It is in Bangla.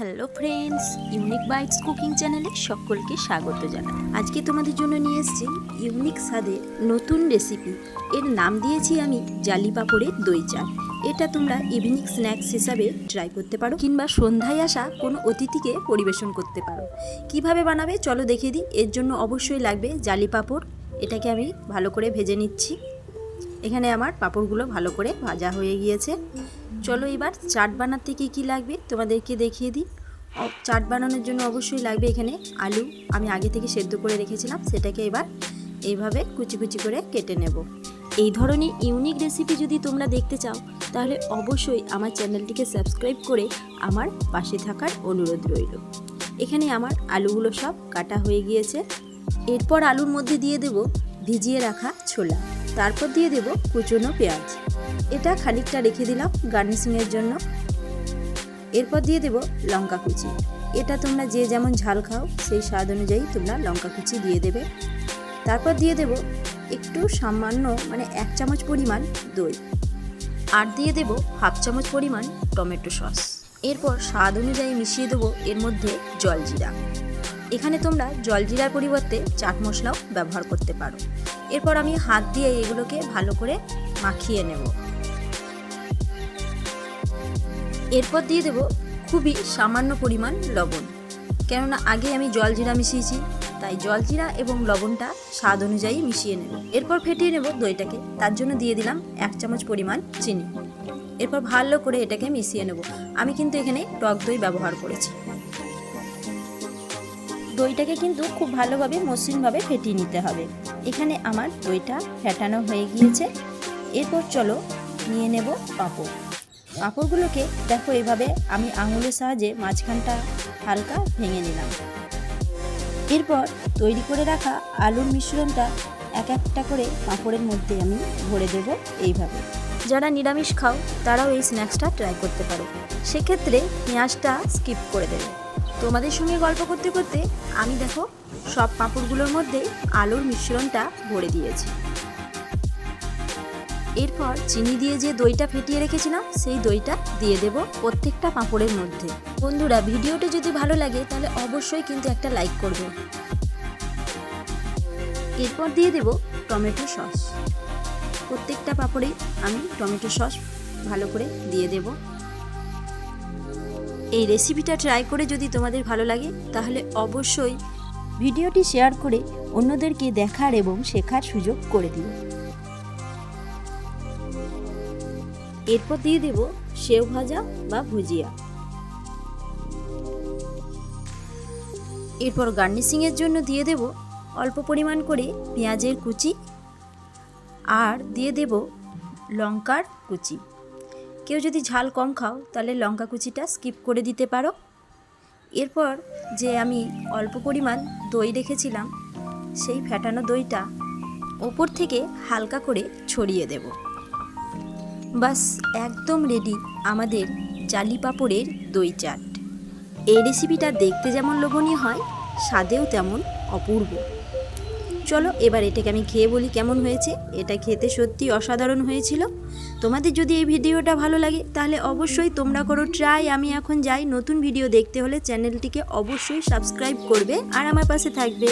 Hello friends unique bites cooking চ্যানেলে সকলকে স্বাগত জানাই। আজকে তোমাদের জন্য নিয়ে এসেছি ইউনিক স্বাদের নতুন রেসিপি এর নাম দিয়েছি আমি জালি পাপড়ের দই চা এটা তোমরা ইভিনিং স্ন্যাক্স হিসাবে ট্রাই করতে পারো কিংবা সন্ধ্যায় আসা কোনো অতিথিকে পরিবেশন করতে পারো। কীভাবে বানাবে চলো দেখিয়ে দিই। এর জন্য অবশ্যই লাগবে জালি পাপড়। এটাকে আমি ভালো করে ভেজে নিচ্ছি। এখানে আমার পাঁপড়গুলো ভালো করে ভাজা হয়ে গিয়েছে। চলো এবার চাট বানাতে কী কী লাগবে তোমাদেরকে দেখিয়ে দিই। চাট বানানোর জন্য অবশ্যই লাগবে এখানে আলু। আমি আগে থেকে সেদ্ধ করে রেখেছিলাম, সেটাকে এবার এইভাবে কুচি কুচি করে কেটে নেব। এই ধরনের ইউনিক রেসিপি যদি তোমরা দেখতে চাও, তাহলে অবশ্যই আমার চ্যানেলটিকে সাবস্ক্রাইব করে আমার পাশে থাকার অনুরোধ রইল। এখানে আমার আলুগুলো সব কাটা হয়ে গিয়েছে। এরপর আলুর মধ্যে দিয়ে দেব ভিজিয়ে রাখা ছোলা। তারপর দিয়ে দেব কুচনো পেঁয়াজ। এটা খানিকটা রেখে দিলাম গার্নিশিংয়ের জন্য। এরপর দিয়ে দেব লঙ্কা কুচি। এটা তোমরা যে যেমন ঝাল খাও, সেই স্বাদ অনুযায়ী তোমরা লঙ্কা কুচি দিয়ে দেবে। তারপর দিয়ে দেব একটু সামান্য মানে এক চামচ পরিমাণ দই। আর দিয়ে দেব হাফ চামচ পরিমাণ টমেটো সস। এরপর স্বাদ অনুযায়ী মিশিয়ে দেবো এর মধ্যে জলজিরা এখানে তোমরা জলজিরার পরিবর্তে চাট মশলাও ব্যবহার করতে পারো। এরপর আমি হাত দিয়ে এগুলোকে ভালো করে মাখিয়ে নেব। এরপর দিয়ে দেব খুবই সামান্য পরিমাণ লবণ। কেননা আগে আমি জলজিরা মিশিয়েছি, তাই জলজিরা এবং লবণটা স্বাদ অনুযায়ী মিশিয়ে নেব। এরপর ফেটিয়ে নেব দইটাকে, তার জন্য দিয়ে দিলাম এক চামচ পরিমাণ চিনি। এরপর ভালো করে এটাকে মিশিয়ে নেব। আমি কিন্তু এখানে টক দই ব্যবহার করেছি। দইটাকে কিন্তু খুব ভালোভাবে মসৃণভাবে ফেটিয়ে নিতে হবে। এখানে আমার দইটা ফেটানো হয়ে গিয়েছে। এরপর চলো নিয়ে নেব পাঁপড়। পাঁপড়গুলোকে দেখো এভাবে, আমি আঙুলের সাহায্যে মাঝখানটা হালকা ভেঙে নিলাম। এরপর তৈরি করে রাখা আলুর মিশ্রণটা এক একটা করে পাঁপড়ের মধ্যে আমি ভরে দেব এইভাবে। যারা নিরামিষ খাও, তারাও এই স্ন্যাক্সটা ট্রাই করতে পারো। সেক্ষেত্রে পেঁয়াজটা স্কিপ করে দেবে। তোমাদের সঙ্গে গল্প করতে করতে আমি দেখো সব পাঁপড়গুলোর মধ্যে আলুর মিশ্রণটা ভরে দিয়েছি। এরপর চিনি দিয়ে যে দইটা ফেটিয়ে রেখেছিলাম, সেই দইটা দিয়ে দেব প্রত্যেকটা পাঁপড়ের মধ্যে। বন্ধুরা, ভিডিওটি যদি ভালো লাগে, তাহলে অবশ্যই কিন্তু একটা লাইক করবে। এরপর দিয়ে দেব টমেটো সস। প্রত্যেকটা পাঁপড়ে আমি টমেটো সস ভালো করে দিয়ে দেব। এই রেসিপিটা ট্রাই করে যদি তোমাদের ভালো লাগে, তাহলে অবশ্যই ভিডিওটি শেয়ার করে অন্যদেরকে দেখার এবং শেখার সুযোগ করে দিও। এরপর দিয়ে দেব সেও ভাজা বা ভুজিয়া। এরপর গার্নিশিংয়ের জন্য দিয়ে দেব অল্প পরিমাণ করে পেঁয়াজের কুচি আর দিয়ে দেব লঙ্কার কুচি। কেউ যদি ঝাল কম খাও, তাহলে লঙ্কা কুচিটা স্কিপ করে দিতে পারো। এরপর যে আমি অল্প পরিমাণ দই রেখেছিলাম, সেই ফ্যাটানো দইটা ওপর থেকে হালকা করে ছড়িয়ে দেব। বাস, একদম রেডি আমাদের জালি পাঁপড়ের দই চাট। এই রেসিপিটা দেখতে যেমন লোভনীয় হয়, স্বাদেও তেমন অপূর্ব। চলো, এবার এটাকে আমি খেয়ে বলি কেমন হয়েছে। এটা খেতে সত্যি অসাধারণ হয়েছিল। তোমাদের যদি এই ভিডিওটা ভালো লাগে, তাহলে অবশ্যই তোমরা করো ট্রাই আমি এখন যাই, নতুন ভিডিও দেখতে হলে চ্যানেলটিকে অবশ্যই সাবস্ক্রাইব করবে আর আমার পাশে থাকবে।